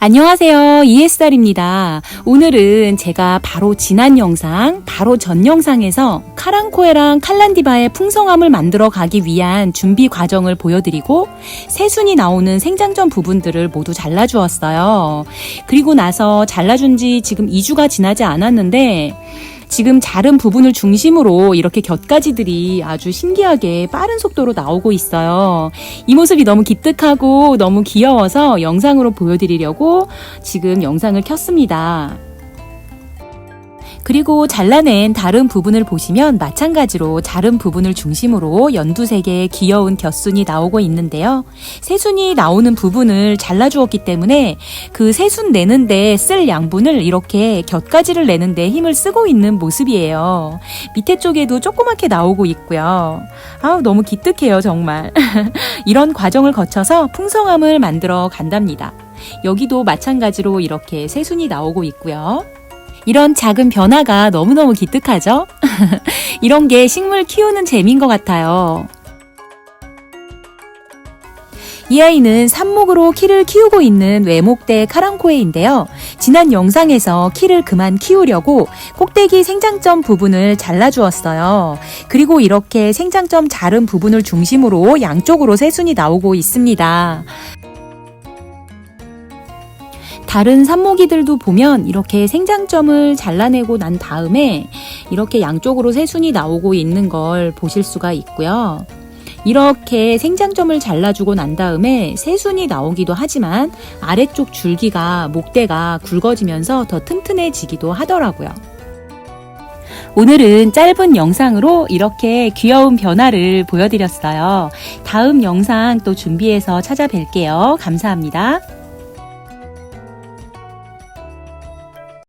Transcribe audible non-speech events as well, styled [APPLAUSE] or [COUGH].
안녕하세요. 이에스달입니다. 오늘은 제가 바로 지난 영상, 바로 전 영상에서 카랑코에랑 칼란디바의 풍성함을 만들어 가기 위한 준비 과정을 보여드리고 새순이 나오는 생장점 부분들을 모두 잘라주었어요. 그리고 나서 잘라준 지 지금 2주가 지나지 않았는데 지금 자른 부분을 중심으로 이렇게 곁가지들이 아주 신기하게 빠른 속도로 나오고 있어요. 이 모습이 너무 기특하고 너무 귀여워서 영상으로 보여드리려고 지금 영상을 켰습니다. 그리고 잘라낸 다른 부분을 보시면 마찬가지로 자른 부분을 중심으로 연두색의 귀여운 곁순이 나오고 있는데요. 새순이 나오는 부분을 잘라주었기 때문에 그 새순 내는데 쓸 양분을 이렇게 곁가지를 내는데 힘을 쓰고 있는 모습이에요. 밑에 쪽에도 조그맣게 나오고 있고요. 아우, 너무 기특해요, 정말. [LAUGHS] 이런 과정을 거쳐서 풍성함을 만들어 간답니다. 여기도 마찬가지로 이렇게 새순이 나오고 있고요. 이런 작은 변화가 너무너무 기특하죠? [LAUGHS] 이런 게 식물 키우는 재미인 것 같아요. 이 아이는 삽목으로 키를 키우고 있는 외목대 카랑코에인데요. 지난 영상에서 키를 그만 키우려고 꼭대기 생장점 부분을 잘라주었어요. 그리고 이렇게 생장점 자른 부분을 중심으로 양쪽으로 새순이 나오고 있습니다. 다른 삽목이들도 보면 이렇게 생장점을 잘라내고 난 다음에 이렇게 양쪽으로 새순이 나오고 있는 걸 보실 수가 있고요. 이렇게 생장점을 잘라주고 난 다음에 새순이 나오기도 하지만 아래쪽 줄기가 목대가 굵어지면서 더 튼튼해지기도 하더라고요. 오늘은 짧은 영상으로 이렇게 귀여운 변화를 보여드렸어요. 다음 영상 또 준비해서 찾아뵐게요. 감사합니다.